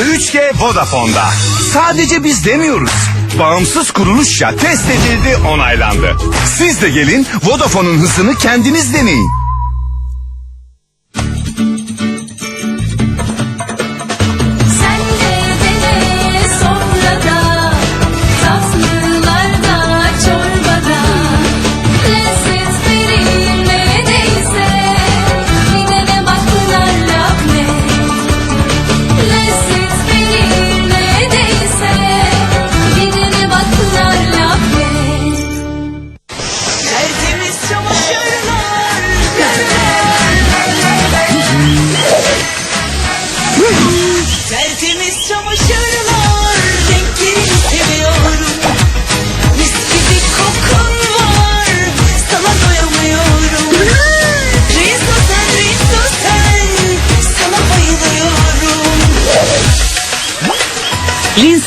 hızı 3G Vodafone'da. Sadece biz demiyoruz. Bağımsız kuruluşça test edildi, onaylandı. Siz de gelin Vodafone'un hızını kendiniz deneyin.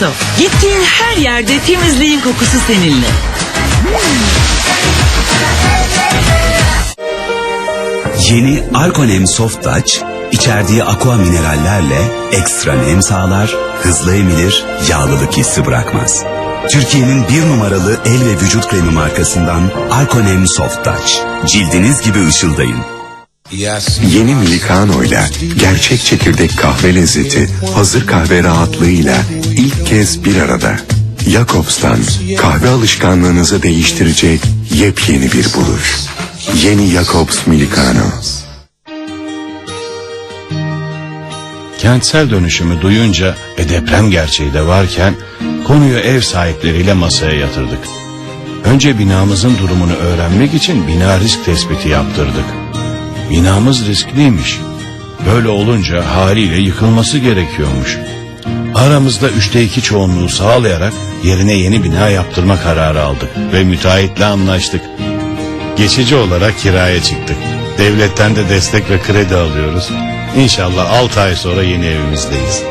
Rinso, gittiğin her yerde temizliğin kokusu seninle. Yeni Arkonem Soft Touch, içerdiği aqua minerallerle ekstra nem sağlar, hızlı emilir, yağlılık hissi bırakmaz. Türkiye'nin bir numaralı el ve vücut kremi markasından Arkonem Soft Touch. Cildiniz gibi ışıldayın. Yeni Milano ile gerçek çekirdek kahve lezzeti hazır kahve rahatlığıyla ilk kez bir arada. Jacobs'tan kahve alışkanlığınızı değiştirecek yepyeni bir buluş. Yeni Jacobs Milano. Kentsel dönüşümü duyunca ve deprem gerçeği de varken konuyu ev sahipleriyle masaya yatırdık. Önce binamızın durumunu öğrenmek için bina risk tespiti yaptırdık. Binamız riskliymiş. Böyle olunca haliyle yıkılması gerekiyormuş. Aramızda üçte iki çoğunluğu sağlayarak yerine yeni bina yaptırma kararı aldık ve müteahhitle anlaştık. Geçici olarak kiraya çıktık. Devletten de destek ve kredi alıyoruz. İnşallah 6 ay sonra yeni evimizdeyiz.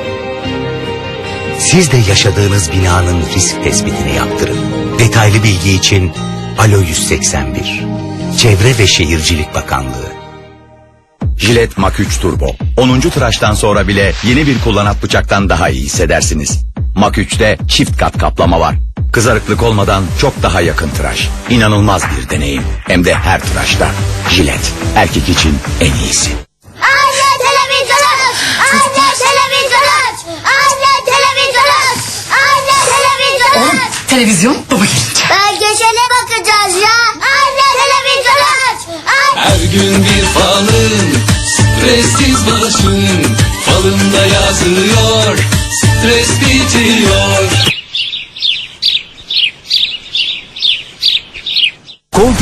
Siz de yaşadığınız binanın risk tespitini yaptırın. Detaylı bilgi için Alo 181. Çevre ve Şehircilik Bakanlığı. Jilet Mak 3 Turbo. 10. tıraştan sonra bile yeni bir kullanat bıçaktan daha iyi hissedersiniz. Mak 3'te çift kat kaplama var. Kızarıklık olmadan çok daha yakın tıraş. İnanılmaz bir deneyim. Hem de her tıraşta. Jilet. Erkek için en iyisi. Anne televizyon aç! Anne televizyon aç! Anne televizyon aç! Anne televizyon aç! Televizyon baba gelince.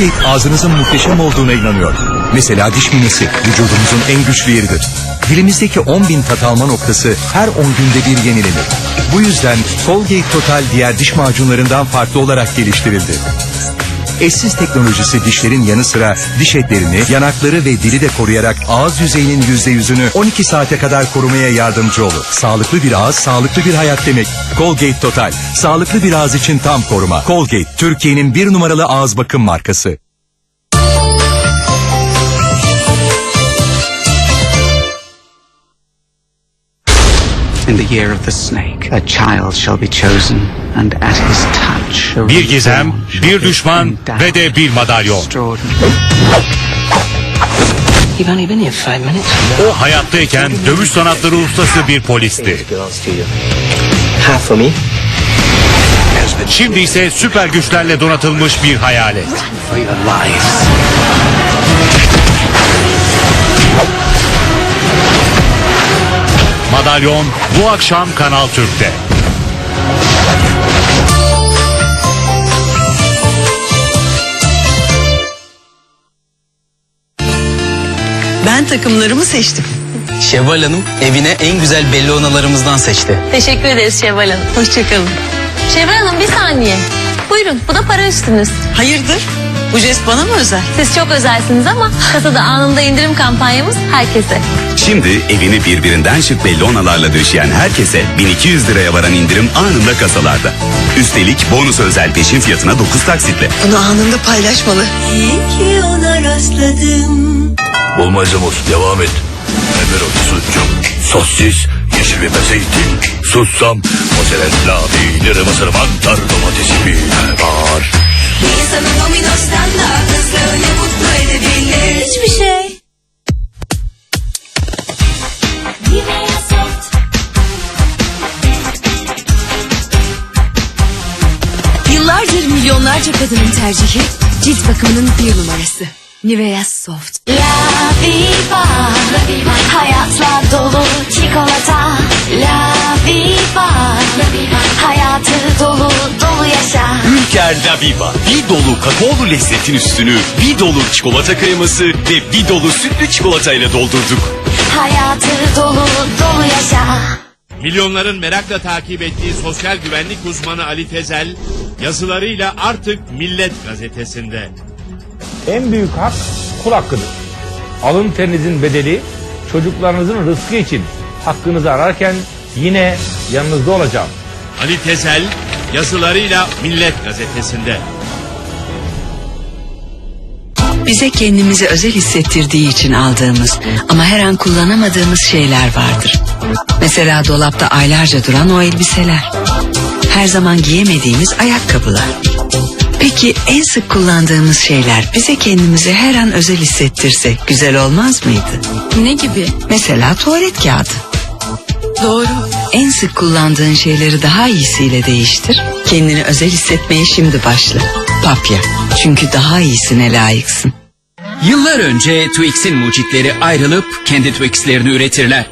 Colgate ağzınızın muhteşem olduğuna inanıyor. Mesela diş minesi vücudumuzun en güçlü yeridir. Dilimizdeki 10 bin tat alma noktası her 10 günde bir yenilenir. Bu yüzden Colgate Total diğer diş macunlarından farklı olarak geliştirildi. Eşsiz teknolojisi dişlerin yanı sıra diş etlerini, yanakları ve dili de koruyarak ağız yüzeyinin %100'ünü 12 saate kadar korumaya yardımcı olur. Sağlıklı bir ağız, sağlıklı bir hayat demek. Colgate Total, sağlıklı bir ağız için tam koruma. Colgate, Türkiye'nin bir numaralı ağız bakım markası. In the year of the snake, a child shall be chosen and at his touch. Bir gizem, bir düşman ve de bir madalyon. O hayattayken dövüş sanatları ustası bir polisti. Half for me. Şimdi ise süper güçlerle donatılmış bir hayalet. Madalyon bu akşam Kanal Türk'te. Ben takımlarımı seçtim. Şevval Hanım evine en güzel bellonalarımızdan seçti Teşekkür ederiz Şevval Hanım. Hoşçakalın. Şevval Hanım bir saniye. Buyurun bu da para üstünüz. Hayırdır? Bu jest bana mı özel? Siz çok özelsiniz ama kasada anında indirim kampanyamız herkese. Şimdi evini birbirinden şık bellonalarla döşeyen herkese 1200 liraya varan indirim anında kasalarda. Üstelik bonus özel peşin fiyatına 9 taksitle. Bunu anında paylaşmalı. İyi ki ona rastladım Bulmaca devam et. Biber sucuk sosis yeşil biber zeytin. Sussam mozzarella peyniri mısır mantar domatesi biber var. İnsanı dominoştan da hızlı ne mutlu edebilir. Hiçbir şey. Yıllardır milyonlarca kadının tercihi cilt bakımının bir numarası. Nivea Soft. La Viva Hayatla dolu çikolata La Viva Hayatı dolu dolu yaşa Ülker Laviva bir dolu kakaolu lezzetin üstünü bir dolu çikolata kreması ve bir dolu sütlü çikolatayla doldurduk. Hayatı dolu dolu yaşa Milyonların merakla takip ettiği sosyal güvenlik uzmanı Ali Tezel yazılarıyla artık Millet gazetesinde. En büyük hak kul hakkıdır. Alın terinizin bedeli çocuklarınızın rızkı için hakkınızı ararken yine yanınızda olacağım. Ali Tezel yazılarıyla Millet gazetesinde. Bize kendimizi özel hissettirdiği için aldığımız ama her an kullanamadığımız şeyler vardır. Mesela dolapta aylarca duran o elbiseler. Her zaman giyemediğimiz ayakkabılar. Peki en sık kullandığımız şeyler bize kendimizi her an özel hissettirse güzel olmaz mıydı? Ne gibi? Mesela tuvalet kağıdı. Doğru. En sık kullandığın şeyleri daha iyisiyle değiştir. Kendini özel hissetmeye şimdi başla. Papya. Çünkü daha iyisine layıksın. Yıllar önce Twix'in mucitleri ayrılıp kendi Twix'lerini üretirler.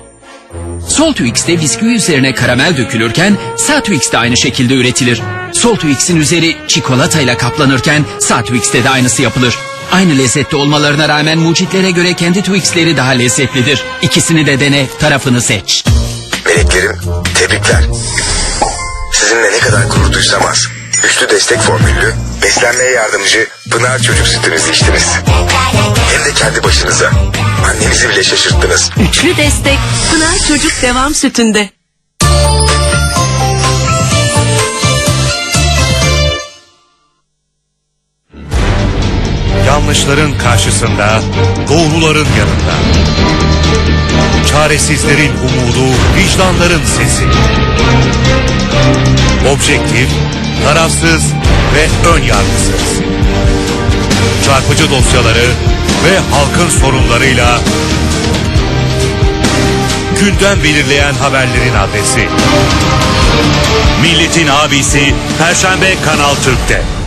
Sol Twix'te bisküvi üzerine karamel dökülürken sağ Twix de aynı şekilde üretilir. Sol Twix'in üzeri çikolatayla kaplanırken sağ Twix'te de aynısı yapılır. Aynı lezzette olmalarına rağmen mucitlere göre kendi Twix'leri daha lezzetlidir. İkisini de dene, tarafını seç. Meleklerim, tebrikler. Sizinle ne kadar gurur duysam az. Üçlü destek formüllü, beslenmeye yardımcı Pınar Çocuk Sütünüzü içtiniz. Hem de kendi başınıza. Annenizi bile şaşırttınız. Üçlü destek Pınar Çocuk Devam Sütünde. Yanlışların karşısında doğruların yanında. Çaresizlerin umudu, vicdanların sesi. Objektif, tarafsız ve ön yargısız. Çarpıcı dosyaları ve halkın sorunlarıyla gündem belirleyen haberlerin adresi. Milletin abisi Perşembe Kanal Türk'te.